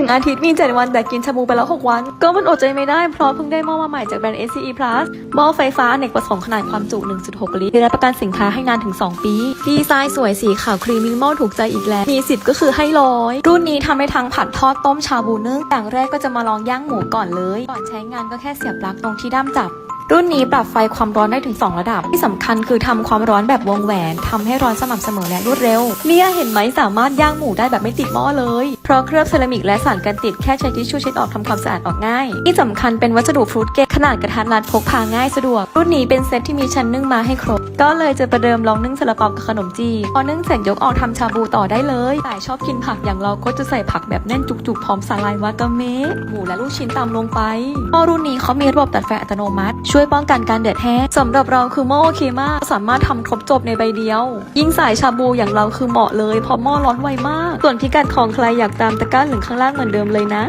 นึ่งอาทิตย์มี 7 วันแต่กินชาบูไปแล้ว 6 วัน ก็มันอดใจไม่ได้เพราะเพิ่งได้หม้อมาใหม่จากแบรนด์ SCE Plus หม้อไฟฟ้าอเนกประสงค์ขนาดความจุ 1.6 ลิตรได้รับประกันสินค้าให้นานถึง 2 ปี ดีไซน์สวยสีขาวครีมมินิมอลถูกใจอีกแล้ว มีสิทธิ์ก็คือให้ร้อย รุ่นนี้ทำให้ทั้งผัดทอดต้มชาบูนึ่งอย่างแรกก็จะมาลองย่างหมูก่อนเลย ก่อนใช้งานก็แค่เสียบปลั๊กตรงที่ด้ามจับ รุ่นนี้ปรับไฟความร้อนได้ถึง 2 ระดับ ที่สำคัญคือทำความร้อนแบบวงแหวนทำให้ร้อนสม่ำเสมอและรวดเร็วเนี่ยเห็นไหมสามารถย่างหมูได้แบบไม่ติดหม้อเลย เพราะเคลือบเซรามิกและสารกันติดแค่ใช้ทิชชู่เช็ดออกทำความสะอาดออกง่าย ที่สำคัญเป็นวัสดุฟรุตเกตขนาดกระทัดรัดพกพาง่ายสะดวก รุ่นนี้เป็นเซตที่มีชั้นนึ่งมาให้ครบ ก็เลยจะประเดิมลองนึ่งซาลาเปากับขนมจีพอนึ่งเสร็จยกออกทำชาบูต่อได้เลยแต่ชอบกินผักอย่างเราก็จะใส่ผักแบบแน่นจุกๆพร้อมสาลายวากาเมะหมูและลูกชิ้นตามลงไปหม้อรุ่นนี้เขามีระบบตัดไฟอัตโนมัติช่วยป้องกันการแดดแห้งสำหรับเราคือหม้อโอเคมาก สามารถทำครบจบในใบเดียว ยิ่งสายชาบูอย่างเราคือเหมาะเลยเพราะหม้อร้อนไวมาก ส่วนพิกัดของใครอยากตามตะกร้าหนึ่งข้างล่างเหมือนเดิมเลยนะ